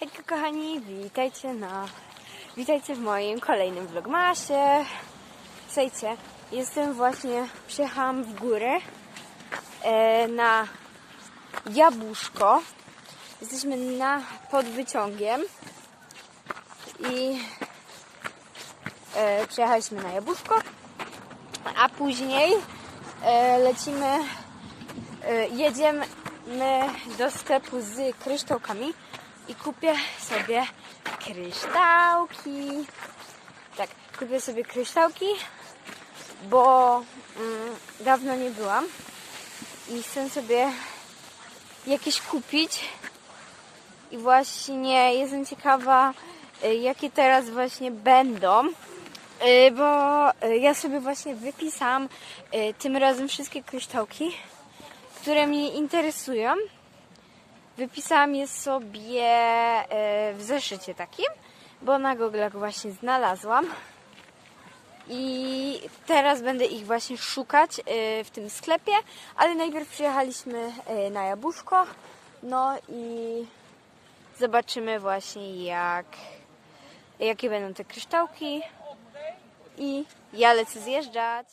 Hejka kochani, witajcie na... Witajcie w moim kolejnym vlogmasie. Słuchajcie, jestem właśnie, przyjechałam w górę e, na Jabłuszko. Jesteśmy na podwyciągiem i e, przyjechaliśmy na Jabłuszko, a później e, lecimy, e, jedziemy do sklepu z kryształkami i kupię sobie kryształki. Tak, kupię sobie kryształki, bo mm, dawno nie byłam i chcę sobie jakieś kupić. I właśnie jestem ciekawa, y, jakie teraz właśnie będą. Y, Bo y, ja sobie właśnie wypisałam y, tym razem wszystkie kryształki, które mnie interesują. Wypisałam je sobie e, w zeszycie takim, bo na Google'ach właśnie znalazłam. I teraz będę ich właśnie szukać e, w tym sklepie, ale najpierw przyjechaliśmy e, na Jabłuszko. No i zobaczymy właśnie jak, jakie będą te kryształki. I ja lecę zjeżdżać.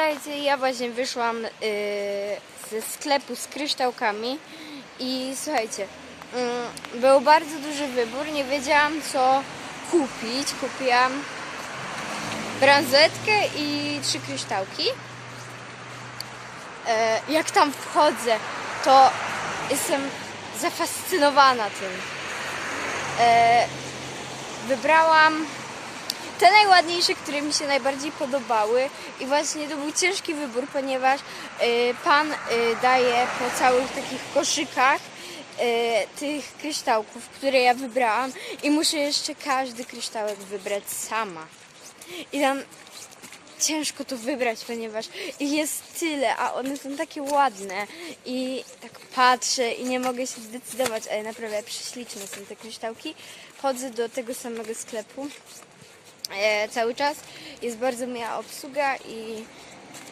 Słuchajcie, ja właśnie wyszłam y, ze sklepu z kryształkami i słuchajcie, y, był bardzo duży wybór, nie wiedziałam co kupić. Kupiłam bransoletkę i trzy kryształki. E, jak tam wchodzę, to jestem zafascynowana tym. E, wybrałam te najładniejsze, które mi się najbardziej podobały i właśnie to był ciężki wybór, ponieważ y, pan y, daje po całych takich koszykach y, tych kryształków, które ja wybrałam i muszę jeszcze każdy kryształek wybrać sama. I tam ciężko to wybrać, ponieważ ich jest tyle, a one są takie ładne i tak patrzę i nie mogę się zdecydować, ale naprawdę prześliczne są te kryształki. Chodzę do tego samego sklepu cały czas. Jest bardzo miła obsługa i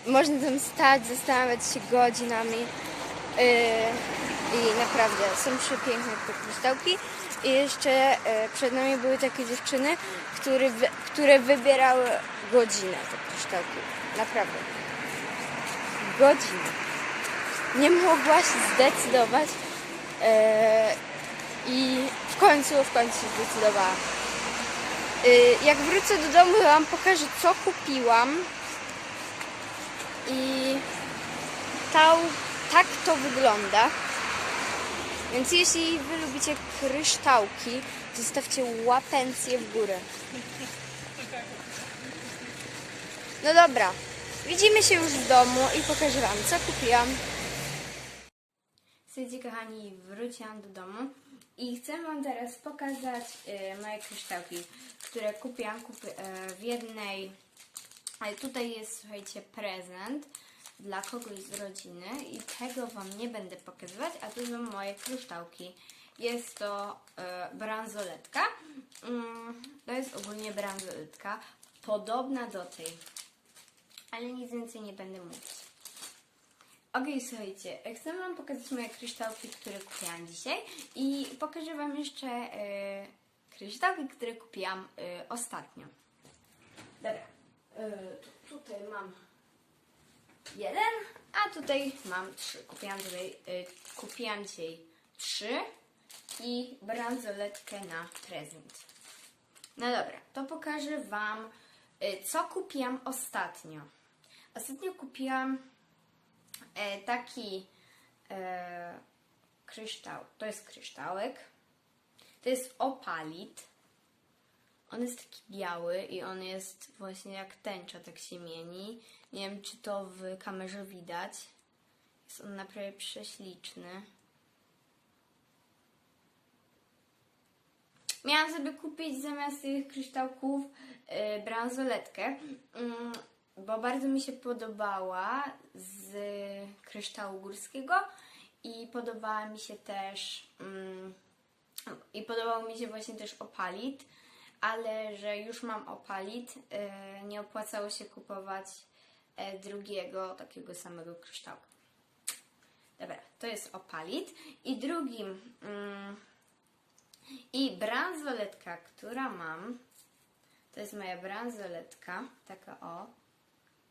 można tam stać, zastanawiać się godzinami. E, I naprawdę są przepiękne te kryształki. I jeszcze e, przed nami były takie dziewczyny, które, które wybierały godzinę te kryształki. Naprawdę. Godzinę. Nie mogła się zdecydować. E, i w końcu, w końcu. Y, Jak wrócę do domu, Wam pokażę, co kupiłam. I ta, tak to wygląda. Więc jeśli Wy lubicie kryształki, zostawcie łapencję w górę. No dobra, widzimy się już w domu i pokażę Wam, co kupiłam. Słuchajcie, kochani, wróciłam do domu i chcę Wam teraz pokazać e, moje kryształki, które kupiłam e, w jednej. Ale tutaj jest, słuchajcie, prezent dla kogoś z rodziny i tego Wam nie będę pokazywać, a tu są moje kryształki. Jest to e, bransoletka. Mm, to jest ogólnie bransoletka, podobna do tej, ale nic więcej nie będę mówić. Okej, słuchajcie, chcę Wam pokazać moje kryształki, które kupiłam dzisiaj i pokażę Wam jeszcze e, kryształki, które kupiłam e, ostatnio. Dobra, e, tu, tutaj mam jeden, a tutaj mam trzy. Kupiłam tutaj, e, kupiłam dzisiaj trzy i bransoletkę na prezent. No dobra, to pokażę Wam, e, co kupiłam ostatnio. Ostatnio kupiłam e, taki e, kryształ. To jest kryształek. To jest opalit. On jest taki biały i on jest właśnie jak tęcza, tak się mieni. Nie wiem, czy to w kamerze widać. Jest on naprawdę prześliczny. Miałam sobie kupić zamiast tych kryształków y, bransoletkę, mm, bo bardzo mi się podobała z kryształu górskiego i podobała mi się też mm, i podobał mi się właśnie też opalit, ale że już mam opalit, y, nie opłacało się kupować e, drugiego takiego samego kryształu. Dobra, to jest opalit i drugim mm, i bransoletka, która mam, to jest moja bransoletka, taka o.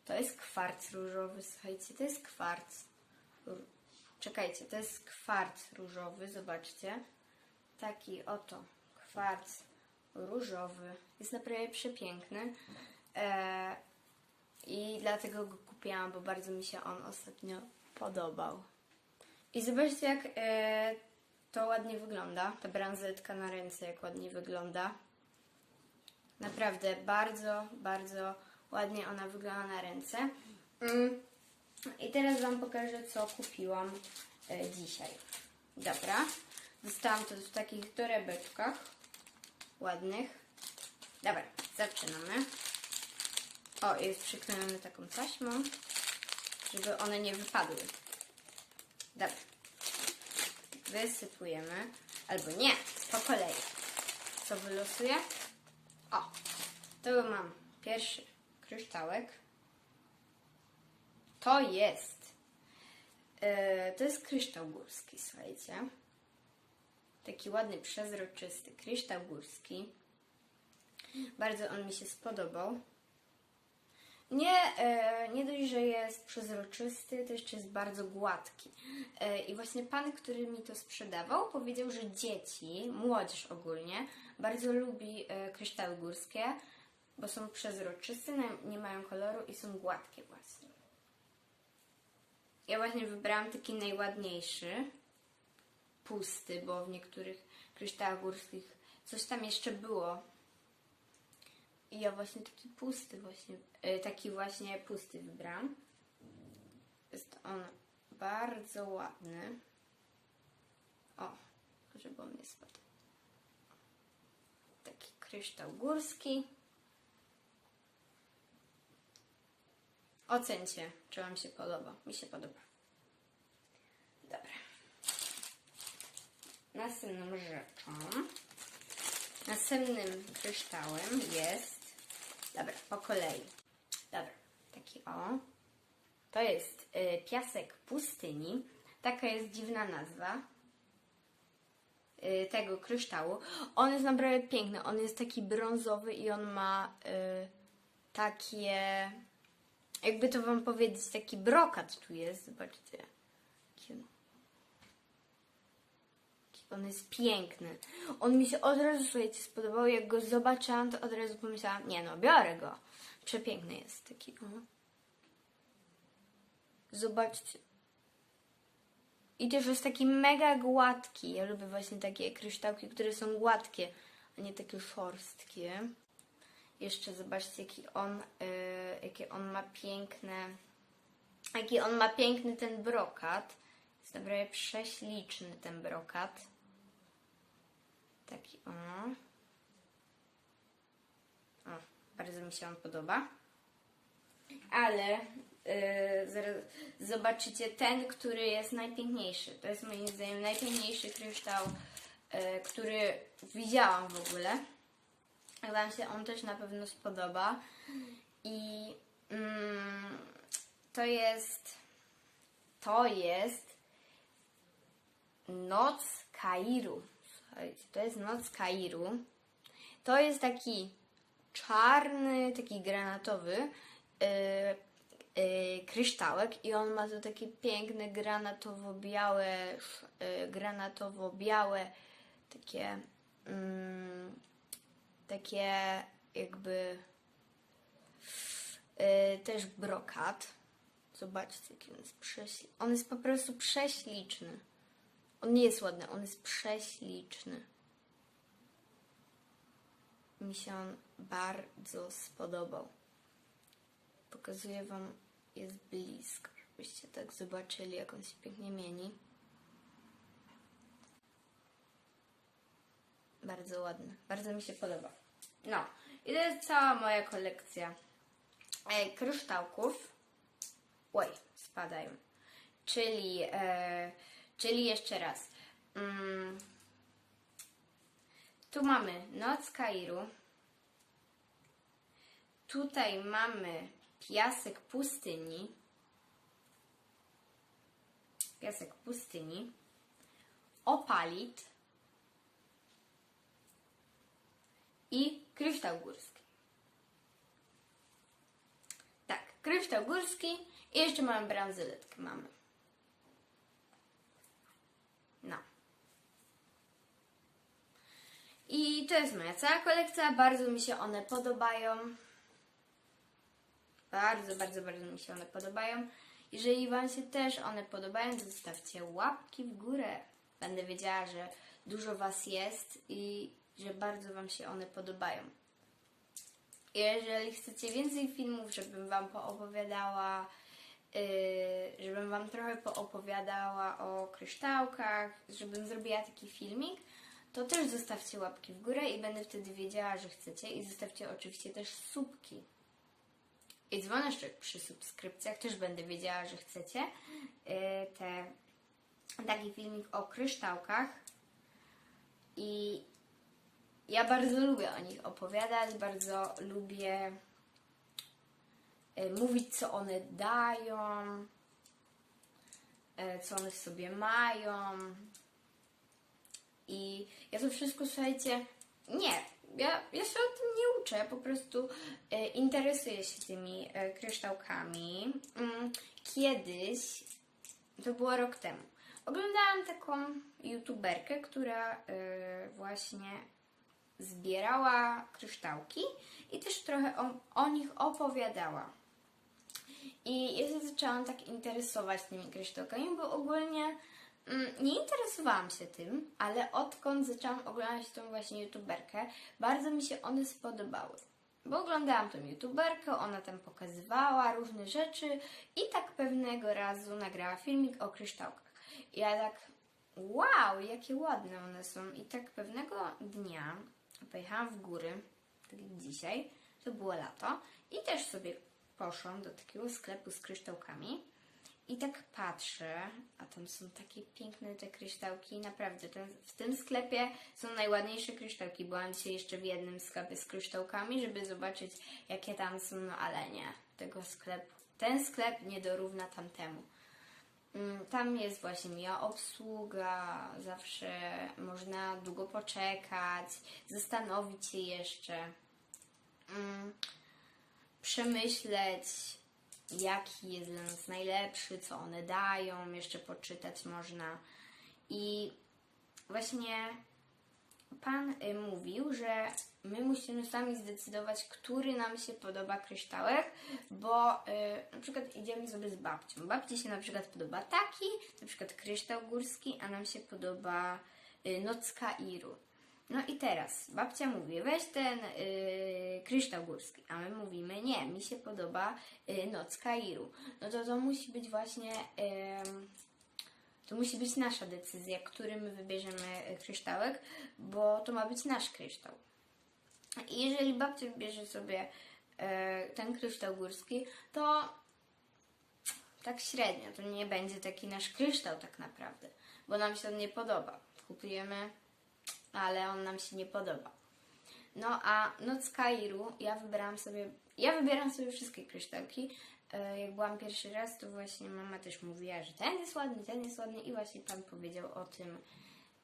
To jest kwarc różowy, słuchajcie, to jest kwarc. Czekajcie, to jest kwarc różowy, zobaczcie. Taki oto kwarc różowy. Jest naprawdę przepiękny. E, I dlatego go kupiłam, bo bardzo mi się on ostatnio podobał. I zobaczcie, jak e, to ładnie wygląda. Ta bransoletka na ręce, jak ładnie wygląda. Naprawdę bardzo, bardzo ładnie ona wygląda na ręce. Mm. I teraz Wam pokażę, co kupiłam e, dzisiaj. Dobra. Dostałam to w takich torebeczkach ładnych. Dobra, zaczynamy. O, jest przyklejone taką taśmą, żeby one nie wypadły. Dobra. Wysypujemy. Albo nie, po kolei. Co wylosuję? O, to mam pierwszy kryształek. To jest. e, to jest kryształ górski, słuchajcie. Taki ładny, przezroczysty kryształ górski. Bardzo on mi się spodobał. Nie, e, nie dość, że jest przezroczysty, to jeszcze jest bardzo gładki. E, I właśnie pan, który mi to sprzedawał, powiedział, że dzieci, młodzież ogólnie, bardzo lubi kryształy górskie, bo są przezroczyste, nie mają koloru i są gładkie właśnie. Ja właśnie wybrałam taki najładniejszy, pusty, bo w niektórych kryształach górskich coś tam jeszcze było, i ja właśnie taki pusty właśnie, e, taki właśnie pusty wybrałam. Jest on bardzo ładny. O, żeby on nie spadł. Taki kryształ górski. Ocencie, czy Wam się podoba. Mi się podoba. Dobra. Następną rzeczą Następnym kryształem jest. Dobra, po kolei. Dobra, taki o. To jest y, piasek pustyni. Taka jest dziwna nazwa y, tego kryształu. On jest naprawdę piękny. On jest taki brązowy i on ma y, takie. Jakby to wam powiedzieć, taki brokat tu jest. Zobaczcie. On- jest piękny. On mi się od razu, słuchajcie, spodobał. Jak go zobaczyłam, to od razu pomyślałam, nie no, biorę go. Przepiękny jest taki. Zobaczcie. I też jest taki mega gładki. Ja lubię właśnie takie kryształki, które są gładkie, a nie takie szorstkie. Jeszcze zobaczcie, jaki on, yy, jakie on ma piękne, jaki on ma piękny ten brokat. Jest naprawdę prześliczny ten brokat. Taki o. O, bardzo mi się on podoba. Ale yy, zaraz zobaczycie ten, który jest najpiękniejszy. To jest moim zdaniem najpiękniejszy kryształ, yy, który widziałam w ogóle. Wam się on też na pewno spodoba. I mm, to jest. To jest Noc Kairu. Słuchajcie, to jest Noc Kairu. To jest taki czarny, taki granatowy yy, yy, kryształek i on ma tu takie piękne granatowo-białe, yy, granatowo-białe takie mm, takie jakby yy, też brokat. Zobaczcie, jaki on jest prześliczny. On jest po prostu prześliczny. On nie jest ładny, on jest prześliczny. Mi się on bardzo spodobał. Pokazuję Wam, jest blisko, żebyście tak zobaczyli, jak on się pięknie mieni. Bardzo ładny, bardzo mi się podoba. No, i to jest cała moja kolekcja e, kryształków. Oj, spadają. Czyli, e, czyli jeszcze raz. Mm, tu mamy Noc Kairu. Tutaj mamy piasek pustyni. Piasek pustyni. Opalit. I kryształ górski. Tak, kryształ górski i jeszcze mamy bransoletkę. Mamy. No. I to jest moja cała kolekcja. Bardzo mi się one podobają. Bardzo, bardzo, bardzo mi się one podobają. Jeżeli Wam się też one podobają, to zostawcie łapki w górę. Będę wiedziała, że dużo Was jest i że bardzo Wam się one podobają. Jeżeli chcecie więcej filmów, żebym Wam poopowiadała, yy, żebym Wam trochę poopowiadała o kryształkach, żebym zrobiła taki filmik, to też zostawcie łapki w górę i będę wtedy wiedziała, że chcecie. I zostawcie oczywiście też subki. I dzwoneczek przy subskrypcjach też będę wiedziała, że chcecie. Yy, te, taki filmik o kryształkach. I ja bardzo lubię o nich opowiadać, bardzo lubię e, mówić, co one dają, e, co one sobie mają. I ja to wszystko, słuchajcie, nie, ja, ja się o tym nie uczę, po prostu e, interesuję się tymi kryształkami. Mm, Kiedyś, to było rok temu, oglądałam taką youtuberkę, która właśnie zbierała kryształki i też trochę o, o nich opowiadała. I ja się zaczęłam tak interesować tymi kryształkami, bo ogólnie mm, nie interesowałam się tym, ale odkąd zaczęłam oglądać tą właśnie youtuberkę, bardzo mi się one spodobały. Bo oglądałam tą youtuberkę, ona tam pokazywała różne rzeczy i tak pewnego razu nagrała filmik o kryształkach. I ja tak, wow, jakie ładne one są. I tak pewnego dnia pojechałam w góry, tak jak dzisiaj, to było lato, i też sobie poszłam do takiego sklepu z kryształkami. I tak patrzę, a tam są takie piękne te kryształki, naprawdę, ten, w tym sklepie są najładniejsze kryształki. Byłam dzisiaj jeszcze w jednym sklepie z kryształkami, żeby zobaczyć, jakie tam są, no ale nie, tego sklepu, ten sklep nie dorówna tamtemu. Mm, Tam jest właśnie miła obsługa, zawsze można długo poczekać, zastanowić się jeszcze, mm, przemyśleć, jaki jest dla nas najlepszy, co one dają, jeszcze poczytać można. I właśnie pan y, mówił, że my musimy sami zdecydować, który nam się podoba kryształek, bo y, na przykład idziemy sobie z babcią. Babci się na przykład podoba taki, na przykład kryształ górski, a nam się podoba y, noc Kairu. No i teraz babcia mówi, weź ten y, kryształ górski, a my mówimy, nie, mi się podoba y, noc Kairu. No to to musi być właśnie... to musi być nasza decyzja, który my wybierzemy e, kryształek, bo to ma być nasz kryształ. I jeżeli babcia wybierze sobie e, ten kryształ górski, to tak średnio, to nie będzie taki nasz kryształ tak naprawdę, bo nam się on nie podoba. Kupujemy, ale on nam się nie podoba. No a Noc Kairu, ja wybrałam sobie, ja wybieram sobie wszystkie kryształki. E, Jak byłam pierwszy raz, to właśnie mama też mówiła, że ten jest ładny, ten jest ładny i właśnie pan powiedział o tym,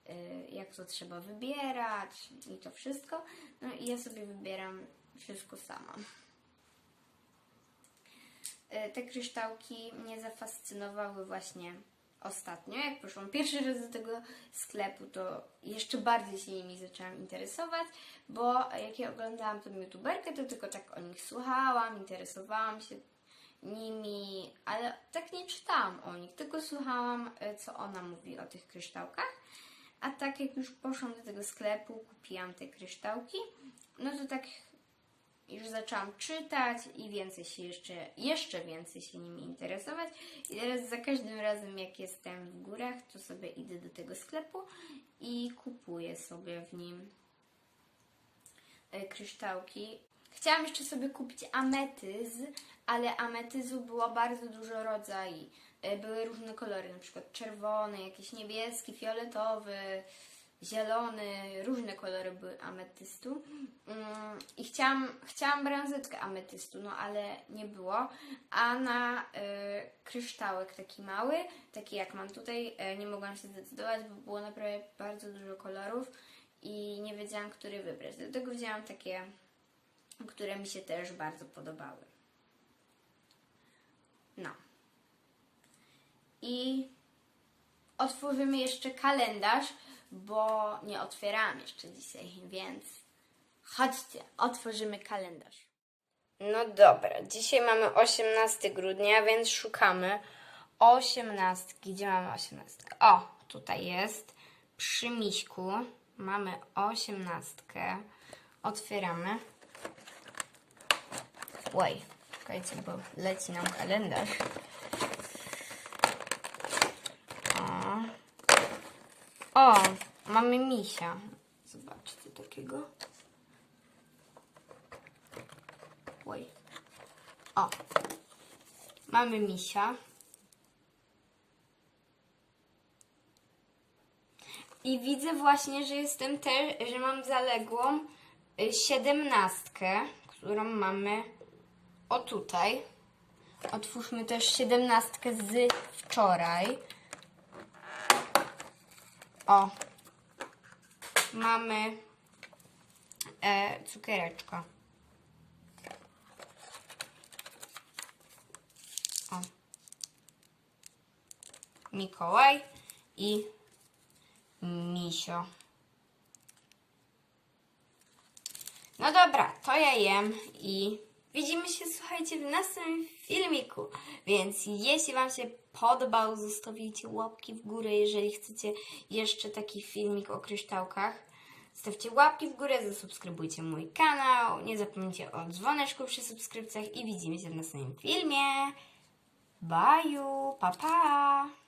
e, jak to trzeba wybierać i to wszystko. No i ja sobie wybieram wszystko sama. E, Te kryształki mnie zafascynowały właśnie ostatnio. Jak poszłam pierwszy raz do tego sklepu, to jeszcze bardziej się nimi zaczęłam interesować, bo jak ja oglądałam tą youtuberkę, to tylko tak o nich słuchałam, interesowałam się nimi, ale tak nie czytałam o nich, tylko słuchałam, e, co ona mówi o tych kryształkach. A tak jak już poszłam do tego sklepu, kupiłam te kryształki, no to tak już zaczęłam czytać i więcej się jeszcze, jeszcze więcej się nimi interesować. I teraz za każdym razem, jak jestem w górach, to sobie idę do tego sklepu i kupuję sobie w nim e, kryształki. Chciałam jeszcze sobie kupić ametyz, ale ametyzu było bardzo dużo rodzajów. E, Były różne kolory, na przykład czerwony, jakiś niebieski, fioletowy, zielony, różne kolory były ametystu. Mm, I chciałam, chciałam bransoletkę ametystu, no ale nie było. A na e, kryształek taki mały, taki jak mam tutaj, e, nie mogłam się zdecydować, bo było naprawdę bardzo dużo kolorów i nie wiedziałam, który wybrać. Dlatego wzięłam takie, które mi się też bardzo podobały. No. I otworzymy jeszcze kalendarz, bo nie otwierałam jeszcze dzisiaj, więc chodźcie, otworzymy kalendarz. No dobra, dzisiaj mamy 18 grudnia, więc szukamy 18. Gdzie mamy 18? O, tutaj jest. Przy miśku mamy 18. Otwieramy. Oj, czekajcie, bo leci nam kalendarz. O, o mamy misia. Zobaczcie takiego. Oj. O. Mamy misia. I widzę właśnie, że jestem też, że mam zaległą y, siedemnastkę, którą mamy o tutaj. Otwórzmy też siedemnastkę z wczoraj. O. Mamy e, cukiereczka. O. Mikołaj i misio. No dobra, to ja jem i widzimy się, słuchajcie, w następnym filmiku. Więc jeśli Wam się podobał, zostawicie łapki w górę, jeżeli chcecie jeszcze taki filmik o kryształkach. Stawcie łapki w górę, zasubskrybujcie mój kanał, nie zapomnijcie o dzwoneczku przy subskrypcjach i widzimy się w następnym filmie. Bye, pa pa!